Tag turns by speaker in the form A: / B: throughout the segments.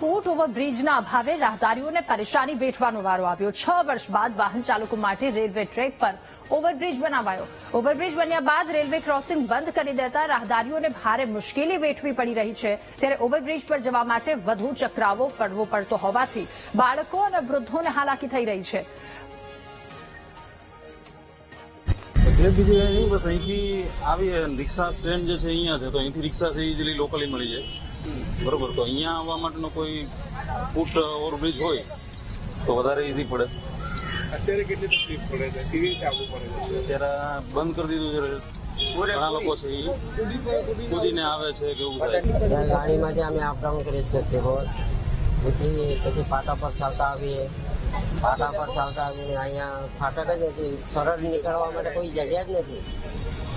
A: ફૂટ ઓવરબ્રિજના અભાવે રાહદારીઓને પરેશાની વેઠવાનો વારો આવ્યો. છ વર્ષ બાદ વાહન ચાલકો માટે રેલવે ટ્રેક પર ઓવરબ્રિજ બનાવાયો. ઓવરબ્રિજ બન્યા બાદ રેલવે ક્રોસિંગ બંધ કરી દેતા રાહદારીઓને ભારે મુશ્કેલી વેઠવી પડી રહી છે. ત્યારે ઓવરબ્રિજ પર જવા માટે વધુ ચક્રાવો પડવો પડતો હોવાથી બાળકો અને વૃદ્ધોને હાલાકી થઈ રહી છે.
B: બીજું એ નહીં બસ અહીંથી આવી રિક્ષા સ્ટેન્ડ જે છે અહીંયા છે તો અહીંથી રિક્ષા છે ઇઝીલી લોકલી મળી જાય. બરોબર તો અહીંયા આવવા માટેનો કોઈ ફૂટ ઓવરબ્રિજ હોય તો વધારે ઇઝી પડે.
C: અત્યારે કેટલી તકલીફ પડે છે? કેવી રીતે આવવું પડે છે?
B: અત્યારે બંધ કરી દીધું છે. ઘણા લોકો છે કૂદીને આવે છે કે એવું થાય
D: ગાડીમાંથી અમે અપડાઉન કરી શકીએ રોજ પછી પછી પાટા પર ચાલતા આવીએ. પાટા પર ચાલતા આવીને અહીંયા ફાટક જ નથી. સરળ નીકળવા માટે કોઈ જગ્યા જ નથી.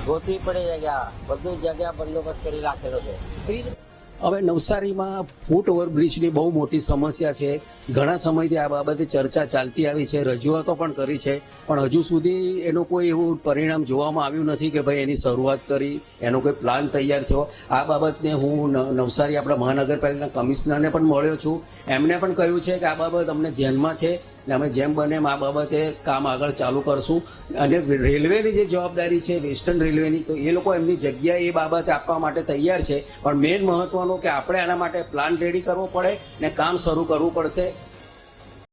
D: ગોતવી પડે જગ્યા. બધું જગ્યા બંદોબસ્ત કરી રાખેલો છે.
E: હવે નવસારીમાં ફૂટ ઓવરબ્રિજની બહુ મોટી સમસ્યા છે. ઘણા સમયથી આ બાબતે ચર્ચા ચાલતી આવી છે, રજૂઆતો પણ કરી છે, પણ હજુ સુધી એનું કોઈ એવું પરિણામ જોવામાં આવ્યું નથી કે ભાઈ એની શરૂઆત કરી, એનો કોઈ પ્લાન તૈયાર થયો. આ બાબતને હું નવસારી આપણા મહાનગરપાલિકાના કમિશનરને પણ મળ્યો છું. એમને પણ કહ્યું છે કે આ બાબત અમને ધ્યાનમાં છે. ને અમે જેમ બને એમ આ બાબતે કામ આગળ ચાલુ કરશું. અને રેલવેની જે જવાબદારી છે, વેસ્ટર્ન રેલવેની, તો એ લોકો એમની જગ્યા એ બાબતે આપવા માટે તૈયાર છે. પણ મેઇન મહત્વનું કે આપણે આના માટે પ્લાન રેડી કરવો પડે ને કામ શરૂ કરવું પડશે.